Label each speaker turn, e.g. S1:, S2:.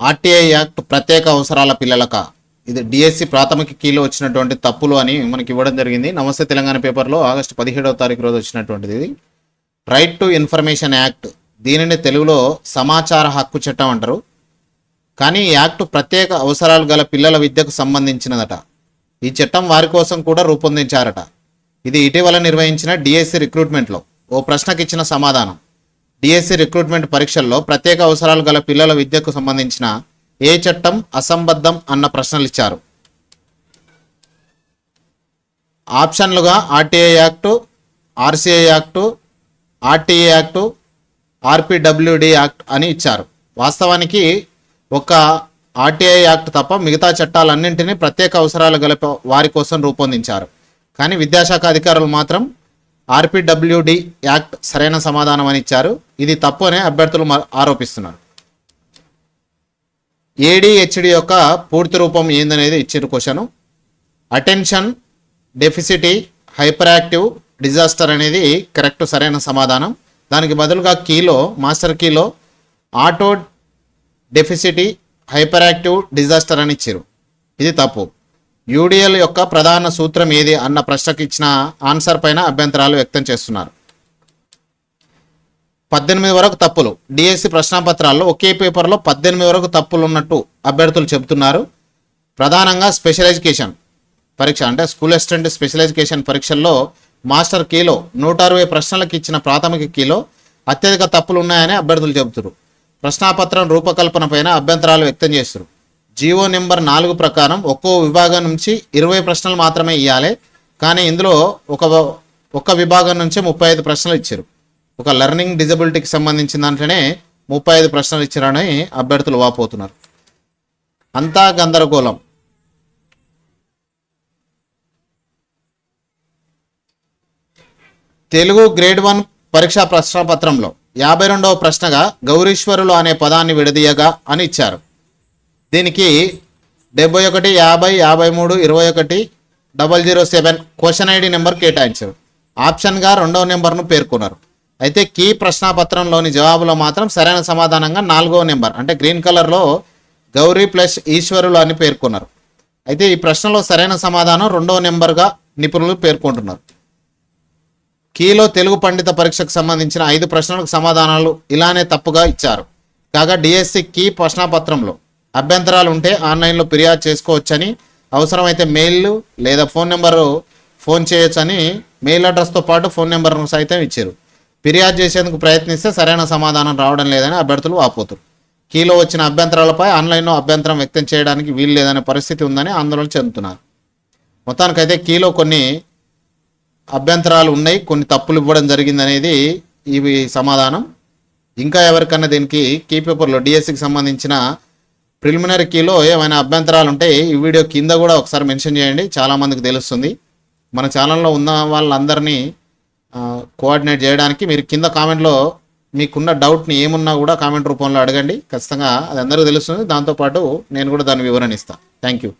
S1: RTI act ప్రత్యేక అవసరాల పిల్లలక. ఇది డిఎస్సి ప్రాథమిక కీలో వచ్చినటువంటి తప్పులు అని మనకి ఇవ్వడం జరిగింది. నమస్తే తెలంగాణ పేపర్లో ఆగస్టు పదిహేడవ తారీఖు రోజు వచ్చినటువంటిది ఇది. రైట్ టు ఇన్ఫర్మేషన్ యాక్ట్ దీనిని తెలుగులో సమాచార హక్కు చట్టం అంటారు. కానీ యాక్ట్ ప్రత్యేక అవసరాలు గల పిల్లల విద్యకు సంబంధించినదట. ఈ చట్టం వారి కోసం కూడా రూపొందించారట. ఇది ఇటీవల నిర్వహించిన డిఎస్సి రిక్రూట్మెంట్లో ఓ ప్రశ్నకిచ్చిన సమాధానం. డిఎస్సి రిక్రూట్మెంట్ పరీక్షల్లో ప్రత్యేక అవసరాలు గల పిల్లల విద్యకు సంబంధించిన ఏ చట్టం అసంబద్ధం అన్న ప్రశ్నలు ఇచ్చారు ఆప్షన్లుగా RTI act RCA act RTA act RPWD act అని ఇచ్చారు. వాస్తవానికి ఒక ఆర్టీఐ యాక్ట్ తప్ప మిగతా చట్టాలన్నింటినీ ప్రత్యేక అవసరాలు గల వారి కోసం రూపొందించారు. కానీ విద్యాశాఖ అధికారులు మాత్రం ఆర్పిడబ్ల్యూడి యాక్ట్ సరైన సమాధానం అని ఇచ్చారు. ఇది తప్పు అని అభ్యర్థులు ఆరోపిస్తున్నారు. ఏడిహెచ్డి యొక్క పూర్తి రూపం ఏందనేది ఇచ్చిన question. Attention deficit hyper active disaster అనేది కరెక్ట్ సరైన సమాధానం. దానికి బదులుగా కీలో master కీలో auto deficit hyper active disaster అని ఇచ్చారు. ఇది తప్పు. యూడిఎల్ యొక్క ప్రధాన సూత్రం ఏది అన్న ప్రశ్నకు ఇచ్చిన ఆన్సర్ పైన అభ్యంతరాలు వ్యక్తం చేస్తున్నారు. పద్దెనిమిది వరకు తప్పులు. డిఎస్సి ప్రశ్నాపత్రాల్లో ఒకే పేపర్లో పద్దెనిమిది వరకు తప్పులు ఉన్నట్టు అభ్యర్థులు చెబుతున్నారు. ప్రధానంగా స్పెషల్ ఎడ్యుకేషన్ పరీక్ష అంటే స్కూల్ అసిస్టెంట్ స్పెషల్ ఎడ్యుకేషన్ పరీక్షల్లో మాస్టర్ కీలో నూట అరవై ప్రశ్నలకు ఇచ్చిన ప్రాథమిక కీలో అత్యధిక తప్పులు ఉన్నాయని అభ్యర్థులు చెబుతున్నారు. ప్రశ్నాపత్రం రూపకల్పన పైన అభ్యంతరాలు వ్యక్తం చేస్తారు జీవో నెంబర్ నాలుగు ప్రకారం ఒక్కో విభాగం నుంచి ఇరవై ప్రశ్నలు మాత్రమే ఇవ్వాలి కానీ ఇందులో ఒక ఒక్క విభాగం నుంచి ముప్పై ఐదు ప్రశ్నలు ఇచ్చారు. ఒక లెర్నింగ్ డిజబిలిటీకి సంబంధించిన దాంట్లోనే ముప్పై ఐదు ప్రశ్నలు ఇచ్చారని అభ్యర్థులు వాపోతున్నారు. అంతా గందరగోళం. తెలుగు గ్రేడ్ వన్ పరీక్షా ప్రశ్నపత్రంలో యాభై రెండవ ప్రశ్నగా గౌరీశ్వరులు అనే పదాన్ని విడదీయగా అని ఇచ్చారు. దీనికి డెబ్బై ఒకటి యాభై యాభై మూడు ఇరవై ఒకటి double zero seven question ID number కేటాయించారు. ఆప్షన్గా రెండవ నెంబర్ను పేర్కొన్నారు. అయితే కీ ప్రశ్నాపత్రంలోని జవాబులో మాత్రం సరైన సమాధానంగా నాలుగవ నెంబర్ అంటే గ్రీన్ కలర్లో గౌరీ ప్లస్ ఈశ్వరులు అని పేర్కొన్నారు. అయితే ఈ ప్రశ్నలో సరైన సమాధానం రెండవ నెంబర్గా నిపుణులు పేర్కొంటున్నారు. కీలో తెలుగు పండిత పరీక్షకు సంబంధించిన ఐదు ప్రశ్నలకు సమాధానాలు ఇలానే తప్పుగా ఇచ్చారు. కాగా డిఎస్సి కీ ప్రశ్నాపత్రంలో అభ్యంతరాలు ఉంటే ఆన్లైన్లో ఫిర్యాదు చేసుకోవచ్చని అవసరమైతే మెయిల్ లేదా ఫోన్ నెంబరు ఫోన్ చేయొచ్చని మెయిల్ అడ్రస్తో పాటు ఫోన్ నెంబర్ను సైతం ఇచ్చారు. ఫిర్యాదు చేసేందుకు ప్రయత్నిస్తే సరైన సమాధానం రావడం లేదని అభ్యర్థులు వాపోతారు కీలో వచ్చిన అభ్యంతరాలపై ఆన్లైన్లో అభ్యంతరం వ్యక్తం చేయడానికి వీలు లేదనే పరిస్థితి ఉందని ఆందోళన చెందుతున్నారు. మొత్తానికైతే కీలో కొన్ని అభ్యంతరాలు ఉన్నాయి కొన్ని తప్పులు ఇవ్వడం జరిగింది అనేది ఇవి సమాధానం. ఇంకా ఎవరికన్నా దీనికి కీ పేపర్లో డిఎస్సికి సంబంధించిన ప్రిలిమినరీ కీలో ఏమైనా అభ్యంతరాలు ఉంటే ఈ వీడియో కింద కూడా ఒకసారి మెన్షన్ చేయండి. చాలామందికి తెలుస్తుంది. మన ఛానల్లో ఉన్న వాళ్ళందరినీ కోఆర్డినేట్ చేయడానికి మీరు కింద కామెంట్లో మీకున్న డౌట్ని ఏమున్నా కూడా కామెంట్ రూపంలో అడగండి. ఖచ్చితంగా అది అందరికీ తెలుస్తుంది. దాంతోపాటు నేను కూడా దాని వివరణ ఇస్తాను. Thank you